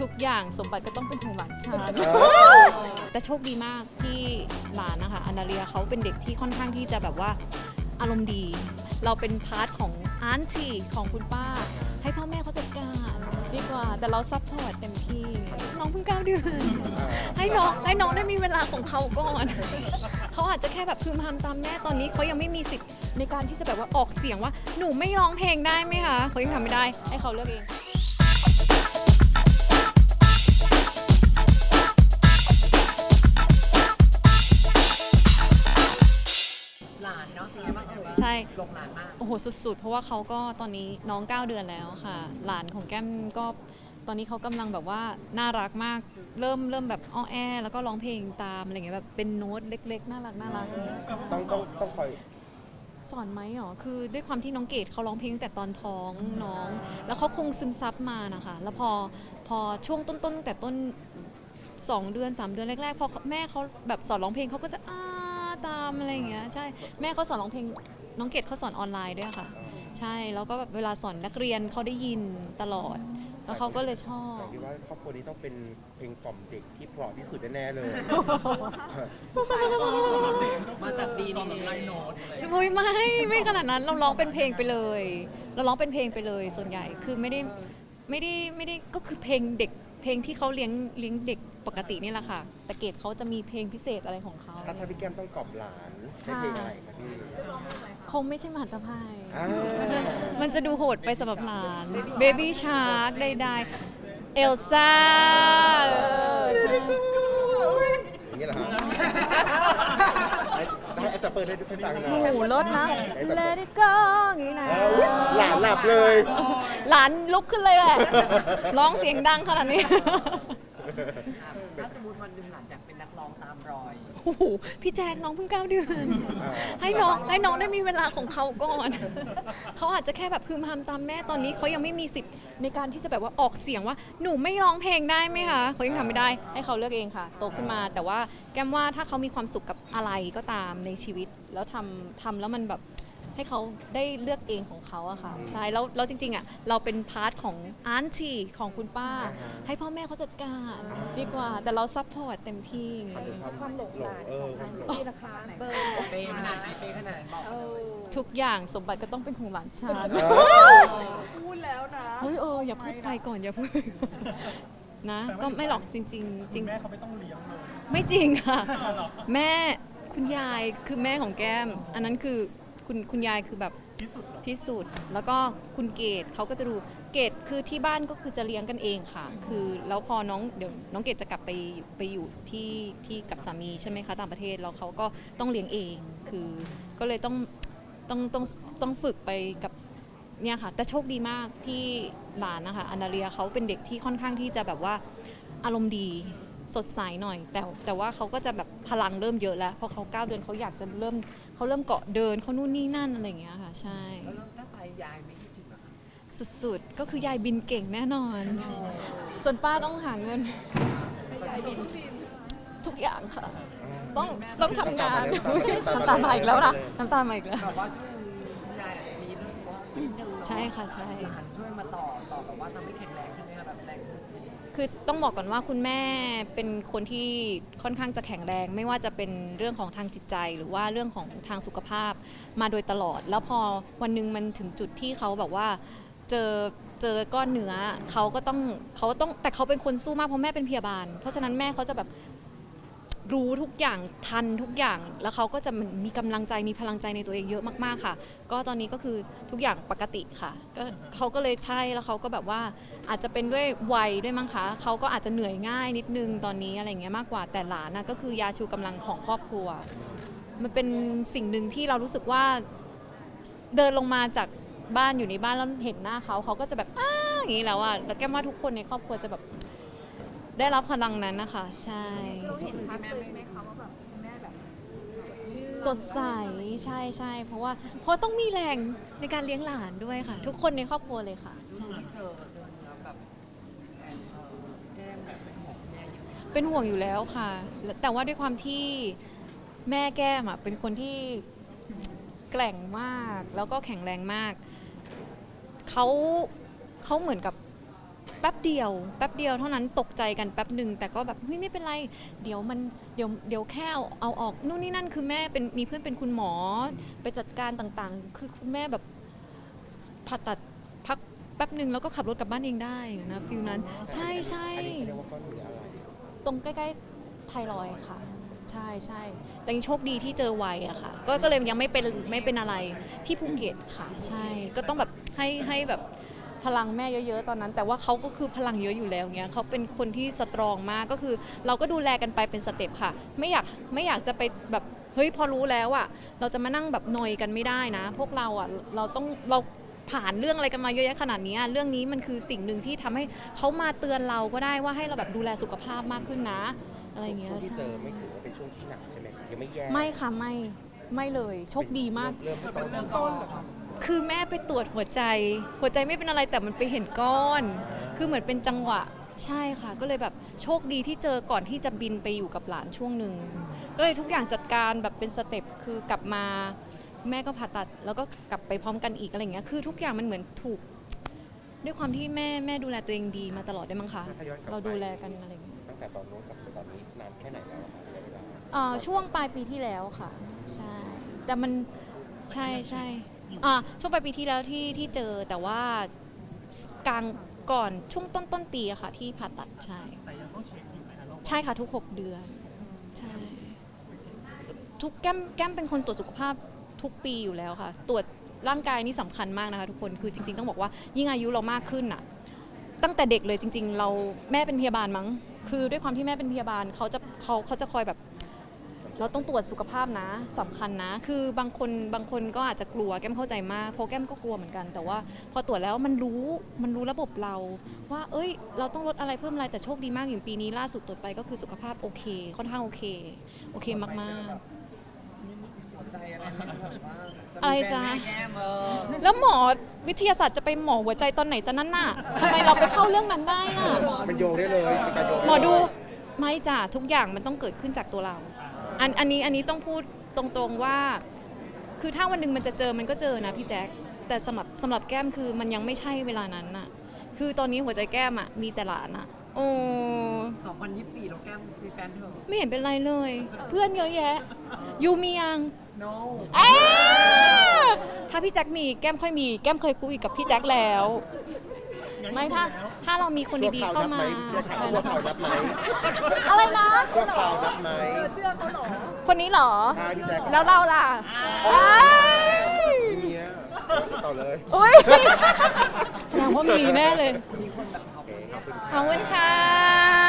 ทุกอย่างสมบัติก็ต้องเป็นของหลานชายแต่โชคดีมากที่หลานนะคะอันดาเรียเขาเป็นเด็กที่ค่อนข้างที่จะแบบว่าอารมณ์ดี เราเป็นพาร์ทของอาร์ตีของคุณป้า ให้พ่อแม่เขาจัดการดีกว่า แต่เราซัพพอร์ตเต็มที่น้องเพิ่งเก้าเดือนให้น้องให้น้องได้มีเวลาของเขาก่อนเขาอาจจะแค่แบบพึมพำตามแม่ตอนนี้เขายังไม่มีสิทธิ์ในการที่จะแบบว่าออกเสียงว่าหนูไม่ร้องเพลงได้ไหมคะเขายังทำไม่ได้ให้เขาเลือกเอง หลานมากโอ้โหสุด ๆ เพราะว่าเขาก็ตอนนี้น้อง 9 เดือนแล้วค่ะ หลานของแก้มก็ตอนนี้เขากำลังแบบว่าน่ารักมาก เริ่มเริ่มแบบอ้อแอ แล้วก็ร้องเพลงตามอะไรเงี้ยแบบเป็นโน้ตเล็ก ๆ น่ารักน่ารักอย่างเงี้ยใช่ต้องต้องต้องคอยสอนไหมหรอ คือด้วยความที่น้องเกดเขาร้องเพลงตั้งแต่ตอนท้องน้อง แล้วเขาคงซึมซับมานะคะ แล้วพอพอช่วงต้นๆตั้งแต่ต้น 2 เดือน 3 เดือนแรกๆพอแม่เขาแบบสอนร้องเพลงเขาก็จะอ้าตามอะไรอย่างเงี้ยใช่แม่เขาสอนร้องเพลง น้องเกดเขาสอนออนไลน์ด้วยค่ะ ใช่แล้วก็แบบเวลาสอนนักเรียนเขาได้ยินตลอด แล้วเขาก็เลยชอบ แต่คิดว่าครอบครัวนี้ต้องเป็นเพลงกล่อมเด็กที่เพราะที่สุดแน่ๆเลย มาจากดีนี่ไล่โน้ตเลยอุ้ยไม่ไม่ขนาดนั้นเราร้องเป็นเพลงไปเลย เราร้องเป็นเพลงไปเลยส่วนใหญ่คือไม่ได้ไม่ได้ไม่ได้ก็คือเพลงเด็กเพลงที่เขาเลี้ยงเลี้ยงเด็ก ปกตินี่แหละค่ะ แต่เกดเขาจะมีเพลงพิเศษอะไรของเขาถ้าถ้าพี่แก้มต้องกล่อมหลานใช้เพลงอะไรครับพี่ คงไม่ใช่มหันตภัย อ่า มันจะดูโหดไปสำหรับหลานเบบี้ชาร์กใดๆเอลซ่าเออใช่ อย่างนี้เหรอครับจะให้ไอ้สเปิร์ให้ทุกท่านฟังหน่โอ้อยโหรถนะ Let it go อย่างนี้นะเอ้าหลานหลับเลย หลานลุกขึ้นเลยแหละ ร้องเสียงดังขนาดนี้ถ้าส มมติวันหนึ่งหลานอยากเป็นนักร้องตามรอย โอ้โหพี่แจ๊คน้องเพิ่งเก้าเดือนอ่าให้น้องให้น้องได้มีเวลาของเขาก่อน เขาอาจจะแค่แบบพึมพำตามแม่ตอนนี้เขายังไม่มีสิทธิ์ในการที่จะแบบว่าออกเสียงว่าหนูไม่ร้องเพลงได้ไหมคะเขายังทำไม่ได้ ให้เขาเลือกเองค่ะ โตขึ้นมา แต่ว่าแก้มว่าถ้าเขามีความสุขกับอะไรก็ตามในชีวิต แล้วทำทำแล้วมันแบบ ให้เขาได้เลือกเองของเขาอะค่ะใช่แล้วแล้วจริงๆอะเราเป็นพาร์ทของอาร์ตีของคุณป้า ให้พ่อแม่เขาจัดการดีกว่า แต่เราซัพพอร์ตเต็มที่ความหลงหลานเออความหลงนี่นะคะเบอร์เปย์ขนาดไหนเปย์ขนาดไหนบอกเออทุกอย่างสมบัติก็ต้องเป็นของหลานชายพูดแล้วนะเฮ้ยเอออย่าพูดไปก่อนอย่าพูดไปก่อนนะ ก็ไม่หรอกจริง ๆ จริง แม่เขาไม่ต้องเลี้ยงเลยไม่จริงค่ะ แม่คุณยายคือแม่ของแก้ม อันนั้นคือ คุณคุณยายคือแบบที่สุดเหรอที่สุด แล้วก็คุณเกดเขาก็จะดูเกดคือที่บ้านก็คือจะเลี้ยงกันเองค่ะ คือแล้วพอน้องเดี๋ยวน้องเกดจะกลับไปไปอยู่ที่ที่กับสามีใช่ไหมคะต่างประเทศแล้วเขาก็ต้องเลี้ยงเอง คือก็เลยต้องต้องต้องต้องฝึกไปกับเนี่ยค่ะ แต่โชคดีมากที่หลานนะคะอันดาเรียเขาเป็นเด็กที่ค่อนข้างที่จะแบบว่าอารมณ์ดีสดใสหน่อย แต่แต่ว่าเขาก็จะแบบพลังเริ่มเยอะแล้ว เพราะเขาเก้าเดือนเขาอยากจะเริ่ม เขาเริ่มเกาะเดินเขานู่นนี่นั่นอะไรอย่างเงี้ยค่ะ ใช่ แล้วถ้าไปยายไม่คิดถึงเหรอคะสุดๆ ก็คือยายบินเก่งแน่นอน จนป้าต้องหาเงิน ทุกอย่างค่ะ ต้องต้องทำงานน้ำตามาอีกแล้วนะน้ำตามาอีกแล้วแบบว่าช่วย ค่ะใช่หลานช่วยมาต่อต่อแบบว่าทำให้แข็งแรงขึ้นไหมคะแบบแรงขึ้นคือต้องบอกก่อนว่าคุณแม่เป็นคนที่ค่อนข้างจะแข็งแรง ไม่ว่าจะเป็นเรื่องของทางจิตใจ หรือว่าเรื่องของทางสุขภาพมาโดยตลอด แล้วพอวันหนึงมันถึงจุดที่เขาแบบว่าเจอเจอก้อนเนื้อเขาก็ต้องเขาต้องแต่เขาเป็นคนสู้มากเพราะแม่เป็นพยาบาล เพราะฉะนั้นแม่เขาจะแบบ รู้ทุกอย่างทันทุกอย่าง แล้วเขาก็จะมีกำลังใจมีพลังใจในตัวเองเยอะมากๆค่ะ ก็ตอนนี้ก็คือทุกอย่างปกติค่ะก็เขาก็เลยใช่แล้วเขาก็แบบว่าอาจจะเป็นด้วยวัยด้วยมั้งคะเขาก็อาจจะเหนื่อยง่ายนิดนึงตอนนี้อะไรเงี้ยมากกว่าแต่หลานนะก็คือยาชูกำลังของครอบครัว มันเป็นสิ่งหนึ่งที่เรารู้สึกว่า เดินลงมาจากบ้านอยู่ในบ้านแล้วเห็นหน้าเขาเขาก็จะแบบอ้าอย่างนี้แล้วอะแล้วแก้มว่าทุกคนในครอบครัวจะแบบ ได้รับพลังนั้นนะคะ ใช่ เราเห็นชัดเลยไหมคะว่าแบบแม่แบบสดใสใช่ใช่เพราะว่าเพราะต้องมีแรงในการเลี้ยงหลานด้วยค่ะ ทุกคนในครอบครัวเลยค่ะใช่ที่เจอเจอเนื้อแบบแฟนเอ่อแก้มแบบเป็นหมอกแม่อยู่เป็นห่วงอยู่แล้วค่ะ แต่ว่าด้วยความที่แม่แก้มอะเป็นคนที่แกร่งมากแล้วก็แข็งแรงมากเขาเขาเหมือนกับ แป๊บเดียวแป๊บเดียวเท่านั้นตกใจกันแป๊บหนึ่งแต่ก็แบบเฮ้ยไม่เป็นไร เดี๋ยวมันเดี๋ยวเดี๋ยวแค่เอาเอาออกนู่นนี่นั่นคือแม่เป็นมีเพื่อนเป็นคุณหมอไปจัดการต่างๆ คือคุณแม่แบบผ่าตัดพักแป๊บหนึ่งแล้วก็ขับรถกลับบ้านเองได้นะฟิลนั้น ใช่ใช่เรียกว่าก้อนเนื้ออะไรตรงใกล้ๆไทรอยด์ค่ะ ใช่ใช่แต่ยังโชคดีที่เจอไวอะค่ะ ก็ก็เลยยังไม่เป็นไม่เป็นอะไรที่ภูเก็ตค่ะ ใช่ก็ต้องแบบให้ให้แบบ พลังแม่เยอะๆตอนนั้น แต่ว่าเขาก็คือพลังเยอะอยู่แล้วเนี้ยเขาเป็นคนที่สตรองมากก็คือ เราก็ดูแลกันไปเป็นสเต็ปค่ะ ไม่อยากไม่อยากจะไปแบบเฮ้ยพอรู้แล้วอะเราจะมานั่งแบบนอยกันไม่ได้นะ พวกเราอะเราต้องเราผ่านเรื่องอะไรกันมาเยอะแยะขนาดเนี้ยเรื่องนี้มันคือสิ่งหนึ่งที่ทำให้เขามาเตือนเราก็ได้ว่าให้เราแบบดูแลสุขภาพมากขึ้นนะ อะไรอย่างเงี้ยช่วงที่ใช่เจอไม่ถือว่าเป็นช่วงที่หนักใช่ไหมยังไม่แย่ไม่ค่ะไม่ไม่เลยโชคดีมากเริ่มแต่ต้เป็นนเริ่มต้นเหรอครับ คือแม่ไปตรวจหัวใจ หัวใจไม่เป็นอะไรแต่มันไปเห็นก้อน คือเหมือนเป็นจังหวะใช่ค่ะ ก็เลยแบบโชคดีที่เจอก่อนที่จะบินไปอยู่กับหลานช่วงหนึ่งก็เลยทุกอย่างจัดการแบบเป็นสเต็ปคือกลับมาแม่ก็ผ่าตัด แล้วก็กลับไปพร้อมกันอีกอะไรอย่างเงี้ยคือทุกอย่างมันเหมือนถูก ด้วยความที่แม่แม่ดูแลตัวเองดีมาตลอดได้วยมั้งคะถ้าย้อนกลับเราไปดูแลกันอะไรอย่างเงี้ยตั้งแต่ตอนนู้นกับตอนนี้นานแค่ไหนแล้วอะคะระยะเวลาเอ่อช่วงปลายปีที่แล้วค่ะ ใช่ แต่มันใช่ใช่ อ่าช่วงปลายปีที่แล้วที่ที่เจอแต่ว่ากลางก่อนช่วงต้นต้นปีอะค่ะ ที่ผ่าตัดใช่แต่ยังต้องเช็คอยู่ไหมคะลูกใช่ค่ะทุก 6 เดือนใช่ทุกแก้มแก้มเป็นคนตรวจสุขภาพทุกปีอยู่แล้วค่ะ ตรวจร่างกายนี่สำคัญมากนะคะทุกคนคือจริง ๆ ต้องบอกว่ายิ่งอายุเรามากขึ้นอะตั้งแต่เด็กเลยจริง ๆ เราแม่เป็นพยาบาลมั้ง คือด้วยความที่แม่เป็นพยาบาลเขาจะเขาเขาจะคอยแบบ เราต้องตรวจสุขภาพนะสำคัญนะ คือบางคนบางคนก็อาจจะกลัวแก้มเข้าใจมากเพราะแก้มก็กลัวเหมือนกัน แต่ว่าพอตรวจแล้วมันรู้มันรู้ระบบเรา ว่า เอ้ย เราต้องลดอะไรเพิ่มอะไรแต่โชคดีมากอย่างปีนี้ล่าสุดตรวจไปก็คือสุขภาพโอเค ค่อนข้างโอเค โอเคมากมีหัวใจอะไรไหมแบบว่าอะไรจ๊ะมีแฟนแม่แก้มเออๆแล้วหมอวิทยาศาสตร์จะไปหมอหัวใจตอนไหนจะนั่นน่ะทำไมเราไปเข้าเรื่องนั้นได้น่ะมันโยงได้เลยเป็นการโยงหมอดูไม่จ้ะทุกอย่างมันต้องเกิดขึ้นจากตัวเรา อันอันนี้อันนี้ต้องพูดตรงๆว่า คือถ้าวันหนึ่งมันจะเจอมันก็เจอนะพี่แจ๊คแต่สำหรับสำหรับแก้มคือมันยังไม่ใช่เวลานั้นน่ะ คือตอนนี้หัวใจแก้มอะมีแต่หลานอะโอ้2024เราแก้มมีแฟนเถอะ ไม่เห็นเป็นไรเลย เพื่อนเยอะแยะยูมียัง no เอ้ยถ้าพี่แจ็คมีแก้มค่อยมี แก้มเคยคุยกับพี่แจ็คแล้ว ไม่ถ้าถ้าเรามีคนดีๆเข้ามาชั่วคราวนับไหมอะไรนะชั่วคราวนับไหมเธอเชื่อเขาเหรอคนนี้เหรอ ใช่พี่แจ๊คแล้วเราล่ะเอ้ยเนี้ยต่อเลยอุ้ยแสดงว่ามีแน่เลยมีคนแบบเขาโอเคขอบคุณขอบคุณค่ะ